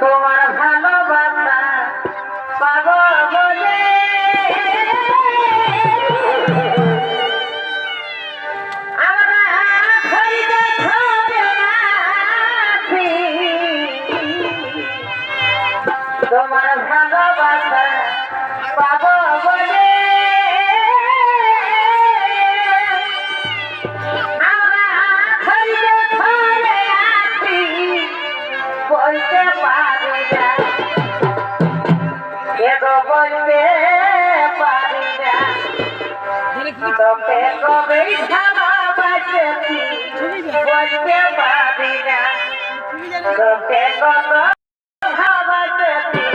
তোমার তোকে কবে ভালোবাসেছি বলতে পারি না। তোকে কত ভালোবাসেছি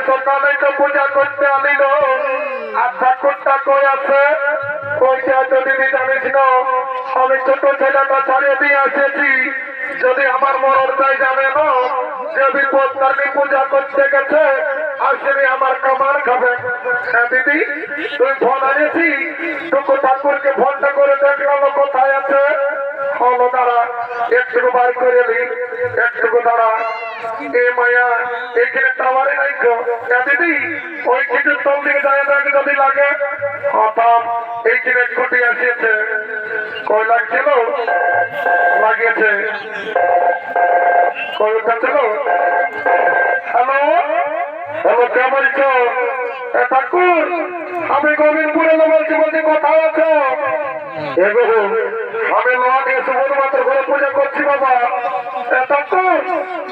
এলো সকালে তো পূজা করতে আনিল আর ঠাকুরটা কই আছে? ওইটা যদি জানিস না, আমি ছোট ছেলেটা ছাড়িয়ে দিয়ে এসেছি যদি আমার মরণ তাই জানে না, যে বিপদ তাকে পূজা করতে গেছে আসলে আমার কামার খাবে। হ্যাঁ দিদি, তুই ফোন আনিয়েছি। টুকু ঠাকুরকে ফোনটা করে দেখলাম কোথায় আছে। হলো দাঁড়া, একটুকু বার করে নি একটুকু দাঁড়া। এ মায়া এখানে টাওয়ারে নাই হ্যাঁ দিদি, ওই কিছু তল দিকে যায় দেখ যদি লাগে? হতাম এইখানে খুঁটি আসিয়েছে। কই লাগছিল? লাগিয়েছে। কই উঠাচ্ছিল? হ্যালো? হ্যালো, কে বলছো? এ ঠাকুর, আমি গোবিন্দপুরে বলছি বলছি কোথায় আছো? আমি দিয়ে শুধুমাত্র ঘরে পূজা করছি, বাবা।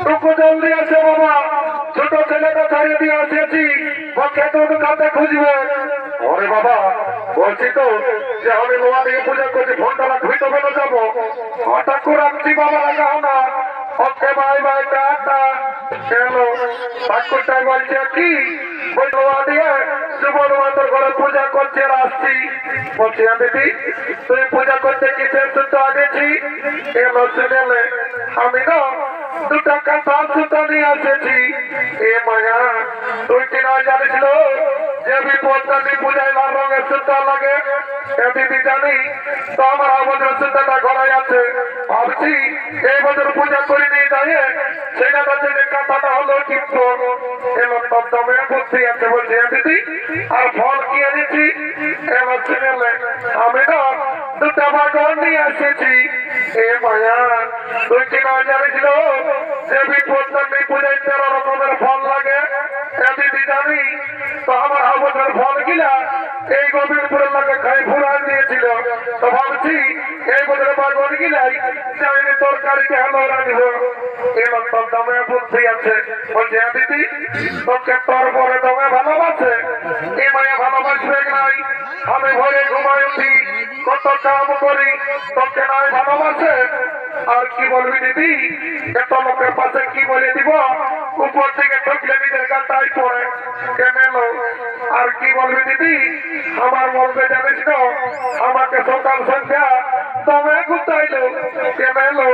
টুকু জলদি আছে বাবা। ছোট ছেলেটা ছাড়িয়ে দিয়ে আসিয়েছি। খাতে খুঁজবে। ওরে বাবা, বলছি তো যে আমি নোয়া দিয়ে পূজা করছি, ফোনটা ধুইতে বেরো যাব। হঠাৎ করে আসছি বাবা, রাখা না। Okay bye bye tata. কেন? ঠাকুরটা বলছে কি? বলবা দিয়ে সুবল মাত্র ঘরে পূজা আর আসছি বলছি "হ্যাঁ দিদি তুই পূজা করতে কিসের সুতো আগেছি? এলো শুনেলে আমি না দুটা কাঁথা সুতো নিয়ে এসেছি এ মায়া তুই কি না জানিস লো? যে বিপদটা নিয়ে পূজায় লাল এ দিদি জানি, তো আছে ভাবছি নিয়ে যাই সেটা যে কাঁথাটা হলো, কিন্তু এবার তোর বুদ্ধি আছে বলছি "হ্যাঁ দিদি আর ফল দুটা বাগন নিয়ে এসেছি এ মায়া তুই না জানিছিল যে বিপদটা নিয়ে পূজায় তেরো রকমের ফল লাগে। এ দিদি তো বছর বাগন গিলাই আছে। বলছে "হ্যাঁ দিদি, তোকে তোর পরে দমে ভালোবাসে এ মায়া ভালোবাসবে নাই আমি ভরে ঘুমাই উঠি। কত কাম করি তোকে নাই ভালোবাসে। আর কি বলবি দিদি? এত লোকের পাশে কি বলে দিব? উপর থেকে ঠকলে নিজের গাটাই পড়ে। কেমেলো আর কি বলবি দিদি? আমার বলবে জানিস তো। আমাকে সকাল সন্ধ্যা তবে গুতাইলো কেমেলো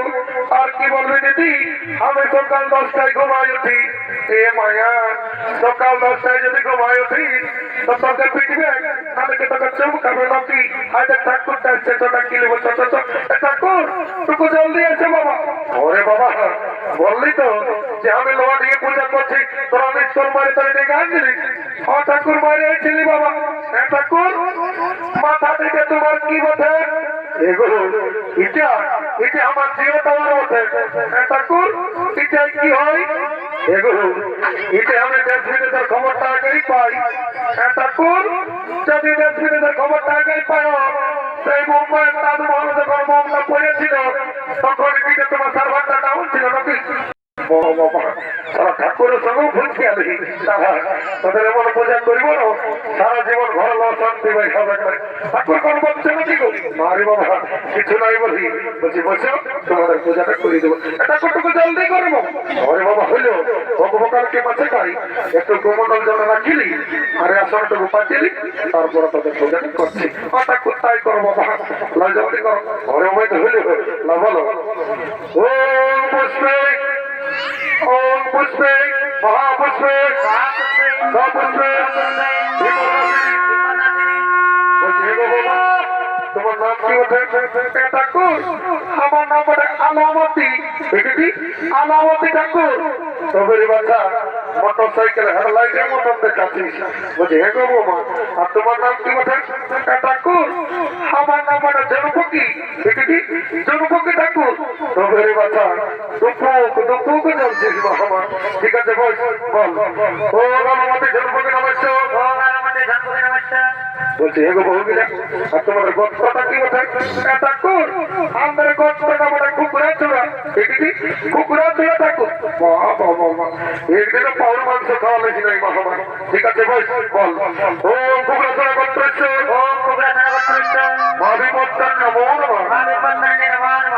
আর কি বলবি দিদি? আমি সকাল দশটায় ঘুমাই উঠি। এ মায়া, সকাল দশটায় যদি ঘুমাই উঠি, তো তোকে পিটবে। আমি কি তোকে চমকাবে নাকি? তোটা কি নেব ছোট ছোট ঠাকুর টুকু জলদি আছে বাবা। ওরে বাবা বললি তো যে আমি লোহা দিয়ে পূজা করছি তোরা নিশ্চর মারে তোর ডেকে আনছিলিস ও ঠাকুর মারে ছিলি বাবা। হ্যাঁ ঠাকুর। মাথা থেকে তোমার কি ওঠে হ্যাঁ খবরটা আগেই পাই। হ্যাঁ, সেই মুম্বাইয়ের তাজমহল যখন বোমটা পড়েছিল তখন যে তোমার সার্ভারটা ডাউন ছিল নাকি বাবা বাবা সারা ঠাকুরের সঙ্গেও ভুলছি আমি তারা তাদের এমন পূজা করিব না সারা জীবন ঘর শান্তি ভাই হবে করে ঠাকুর কোন বলছে নাকি গো আরে বাবা কিছু নাই বলি বলছি বসো তোমাদের পূজাটা করে দেবো এটা কতটুকু জলদি করব আরে বাবা হইল ভগবানকে মাঝে খাই একটু গোমণ্ডল জল রাখিলি আরে আসনটুকু পাঠিয়ে তারপরে তাদের পূজাটা করছি কথা কোথায় করব বাবা লজলদি করো ঘরে তো হইল না বলো ও পুষ্পে বলছি, হে গো বাবা তোমার নাম কি ওঠে ঠাকুর, আমার নাম আলামতি আলামতি ঠাকুর। তবে বাচ্চা মোটর সাইকেল হেডলাইট এমন নাম দেখাচ্ছিস বলছি, হে গো মা আর তোমার নাম কি ওঠে ঠাকুর। আমার নাম মানে জনপকি। দেখেছি? জনপকি ঠাকুর। দুপুক দুপুক জানছিস মা আমার। ঠিক আছে বল। বল ও আলামতি জনপকি নমস্কার বলছি হে গো আর তোমার গল্পটা কি ওঠে ঠাকুর আমাদের গল্পটা মানে কুকুরা চূড়া। দেখি কুকুরা চূড়া ঠাকুর? বাবা বাবা একদিন পাউর মাংস খাওয়া মহামান ঠিক আছে ভাই বল। ও কুকুরা চূড়া গল্প ও কুকুরা গল্প নমো নমঃ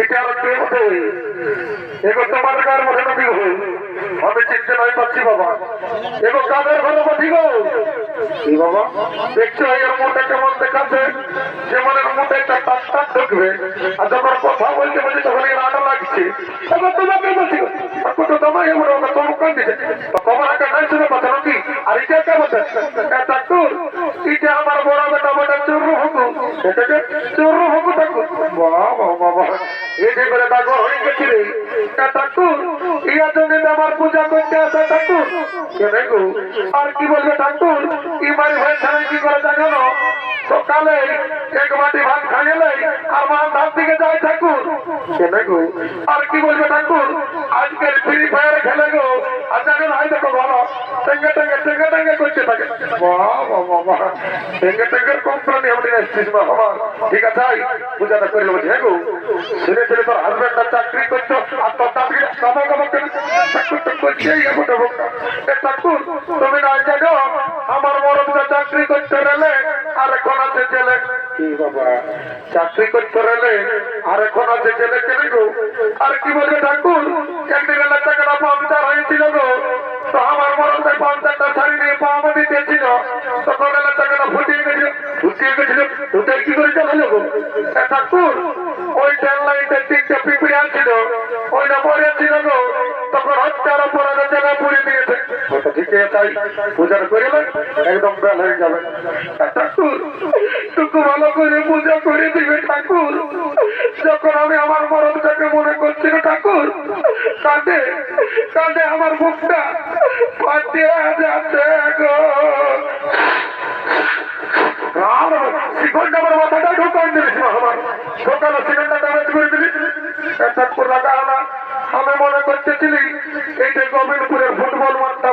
এটা আর কে মতো এগো তোমার কার মধ্যে নদী হই আমি চিনতে নাই পাচ্ছি বাবা। এগো কাদের বসি গো এই বাবা? দেখছ, এর মুখটা কেমন দেখাচ্ছে। যেমন এর মুখে একটা টাক টাক ঢুকবে। আর যখন কথা বলতে বলছে তখন এর আটা লাগছে। এবার তোমাকে বলছি গো ঠাকুর তো তোমায় এমন ওটা তোমার কান দিতে তোমার একটা নাই শুনে কথা নাকি? আর এটা কে বলছে? ঠাকুর। এটা আমার বড় বেটা বাবা বাবা যে করে ডাকর হয়ে গেছি রে তা ঠাকুর, ইয়া জন্য আমার পূজা করতে আসা ঠাকুর। আর কি বলবে ঠাকুর? ইমারি ভাই ছাড়া কি করে জানো সকালে এক বাটি ভাত খাইলে আর মা ধার দিকে যায় ঠাকুর। গো আর কি বলবে ঠাকুর? আজকের ফ্রি ফায়ার খেলে গো। আর জানো না দেখো ভালো টেঙ্গে টেঙ্গে টেঙ্গে টেঙ্গে করতে থাকে টেঙ্গে টেঙ্গের আমার ঠিক আছে পূজাটা করে নেব হ্যাঁ গো। শুনে ছেলে তোর হাজবেন্ডটা চাকরি করছ, আর তোর দাবি কামা কামা করে ঠাকুর তো এমন ঠাকুর, তুমি না জানো, আমার কি চাকরি করতে গেলে আর এখন আছে জেলে কেন গো আর কি বলবে ঠাকুর? এলাকা টাকাটা পাঞ্চার হয়েছিল গো। তো আমার পাঞ্চারটা নিয়ে দিতেছিল। তখন এলাকা টাকাটা ফুটিয়ে গেছিল ঠাকুর, ওই লাইনটা ওইটা পরে ছিল তখন হত্যার অপরাধে পুড়ে দিয়েছে। যখন আমি আমার মরণটাকে মনে করছি ঠাকুর, কাঁদে আমার গো। আমার মাথাটা ঢোকান দিলিস আমার ঢোকানো শিকড়টা ড্যামেজ করে দিলিস আমি মনে করতেছিলি এইটা গোবিন্দপুরের ফুটবল মাঠটা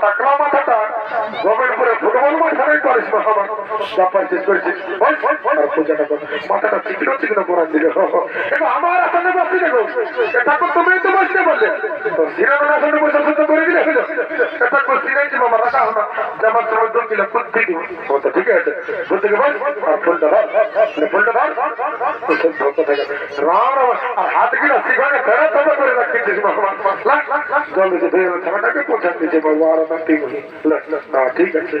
আমার টাকলা মাথাটা গোবিন্দপুরের ফুটবল মাঠাই না আমার যা পাইছিস করেছিস ওই, ওই, ওই, আর পূজাটা কর। মাথাটা চিকনো চিকনো করান দিলে এবার আমার আসনে বসছি দেখো। এটা তো ঠিক আছে। বলতে গেলে বল? মানে তো থাকে। রাম হাত গিলা শিখানে ফেরা তবে করে ঠিক আছে।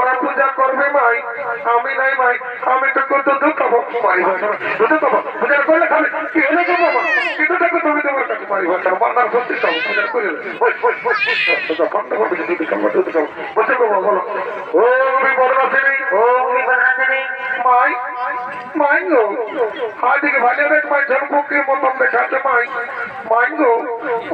পূজা করবে মাই আমি নাই মাই আমি তো কত দুধ খাব? মাই ভাষা দুধ খাব? পূজা করলে খাবে? কি হলে তো বাবা কিন্তু দেখো তুমি তোমার কাছে? বান্দার সত্যি খাব করে করবে দুধ খাব দুধ খাব। বসে বলো। ও ও মাই ভালো রেট মাই ঝলকুকে মতন দেখাচ্ছে মাই মাই গো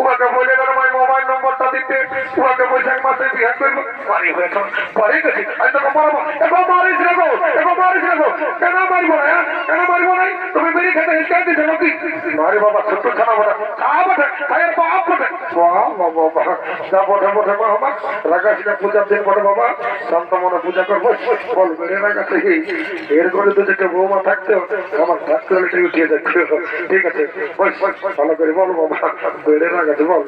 ওকে বলে গেল মাই মোবাইল নম্বরটা দিতে ওকে বৈশাখ মাসে বিয়ে করব পারি হয়েছ পারি গেছি আজ তোকে মারবো এখন মারিস রে গো এখন মারিস রে গো কেন মারবো না? কেন মারবো না তুমি মেরি খেতে হিসকাই দিচ্ছ নাকি মারি বাবা ছোট্ট ছানা বটা তা বটে তাই বাপ বটে বাহ বাবা বাবা যা বটে বটে আমার রাগাসিনা পূজার দিন বটে বাবা শান্ত মনে পূজা করব বল মেরে রাগাছে এর করে তো যেটা বৌমা থাকতো আমার ঠিক উঠিয়ে যাচ্ছে ঠিক আছে ভালো করে বল বাবা বেড়ে রাগাছে বল।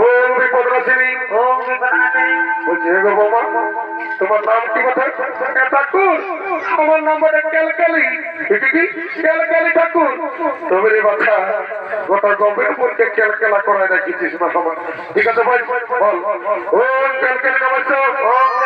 ও বিপদ রাশিনী ও বিপদাসিনী বলছি গো বৌমা, তোমার নাম কি কথা ঠাকুর, আমার নাম বলে না ঠিক আছে বল বল। ও ক্যালকালি নমস্কার ও বিপদাসিনী নমস্কার।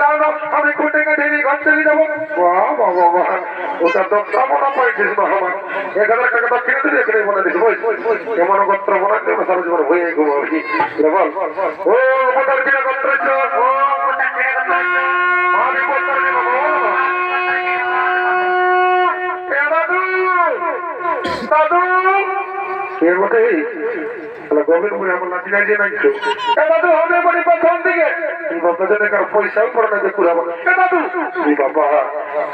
নাও না আমি খুঁটে কেটে নিয়ে ঘর যাব। ওটা তো সামনা পাইছিস বাবা এক হাজার টাকা তো কিনে দিবি এখানে মনে দিস বই কেমন গোত্র বানাতে সারা জীবন হয়ে বল ও গোত্র এর মধ্যে তাহলে গোবিন্দপুরে আমার নাতি নাই যে নাই কেউ এ দাদু হবে বাড়ি প্রথম দিকে। এই বাবা জনে কার পয়সাও পড়ে না যে কুড়াবো। এ দাদু এই বাবা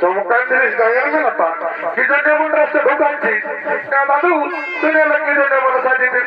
চমকান জিনিস গায়ের মনে সাজেছিলি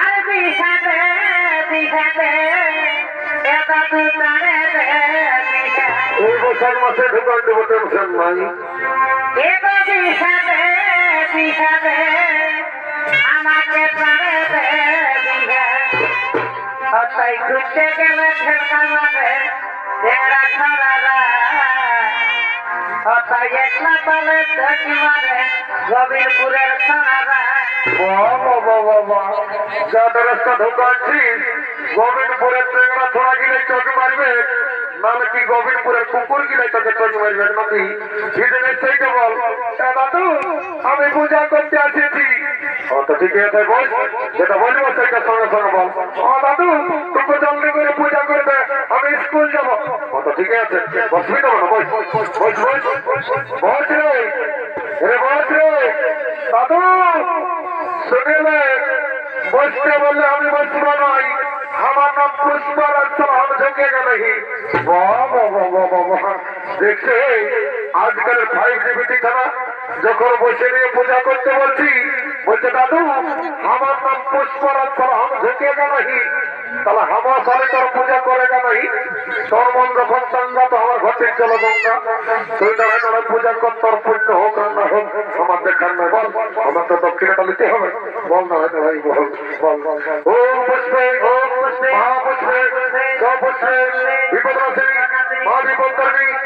আর বিহাদে বিহাদে এটা তু তারে এই বছর মাসে ঢুকান দেবো টেনশন নাই এটা বিহাদে বিহাদে আমাকে তারে দে ঘুরতে গেলে ঠেকা মারে টেরা হতাই একলা তলে ঠেকি মারে বাহ বাহ যা রাস্তা ঢুকাচ্ছিস গোবিন্দপুরের ট্রেনরা থোড়া গিলে চোখ মারবে। নাহলে কি গোবিন্দপুরের কুকুর গিলে তোকে চোখ মারবে নাকি? দাদু আমি পূজা করতে আসিছি যেটা বলব সেটা সঙ্গে সঙ্গে বল। দাদু তোকে জলদি করে পূজা করবে। আমি স্কুল যাব। ঠিক আছে। বসবি তো না, বস বস বস বস রে রে বস রে। দাদু, শুনিলে বসতে বললে আমি বসবো নয় আমার নাম পুষ্পরাজ সালাম ঝুঁকেগা নাহি দেখছে, আজকাল ফাইভ জিবিটি খানা, যখন বসে নিয়ে পূজা করতে বলছি বলছে দাদু আমার নাম পুষ্পরাজ সালাম ঝুঁকেগা নাহি তাহলে হামা সালে তোর পূজা করেগা নাহি তোর মন যখন চাঙ্গা তো আমার ঘটে চলো গঙ্গা। তুই দাঁড়ায় দাঁড়ায় পূজা কর তোর পুণ্য হোক আর না হোক আমার দেখার নয় বল। আমার তো দক্ষিণাটা নিতে হবে। বল না হয় ভাই বল বল বল ও পুষ্পে ও পুষ্পে মহা পুষ্পে স পুষ্পে। বিপদ রাশি মহা বিপদ ধর্মী নমো নমো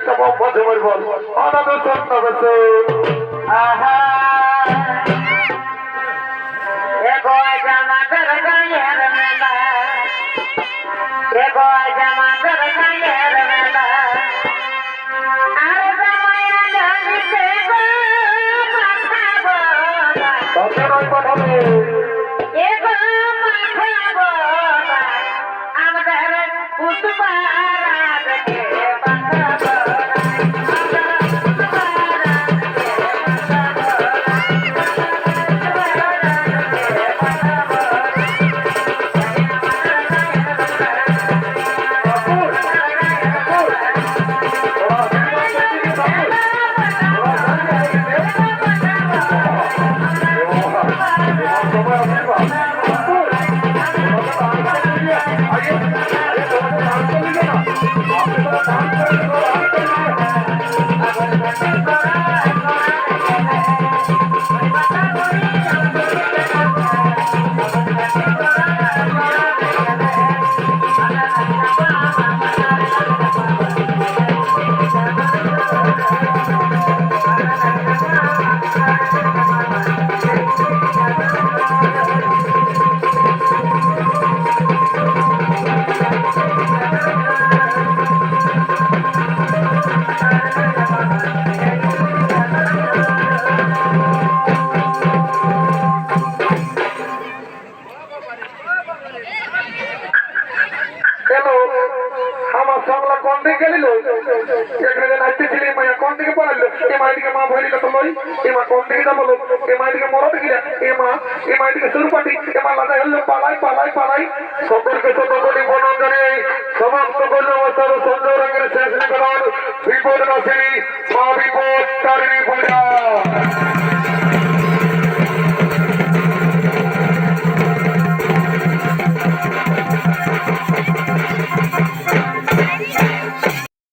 ঝুমার বল আমার দাদু কোন দিকে গেলিল এখানে নাচতেছিলি মায়া কোন দিকে পড়াইলো এ মায়ের মা ভয় তো লই এ মা কোন দিকে যাব এ মায়ের দিকে মরদ গিলা এ মা এ মায়ের দিকে সুরপাটি এ মা লাগাই হলো, পালাই পালাই পালাই। সকলকে সকলকে বনন জানিয়ে সমাপ্ত করল অবস্থার সঞ্জয় রঙের শেষ নিকরণ বিপদ নাশিনী মা বিপদ, তারিণী পূজা।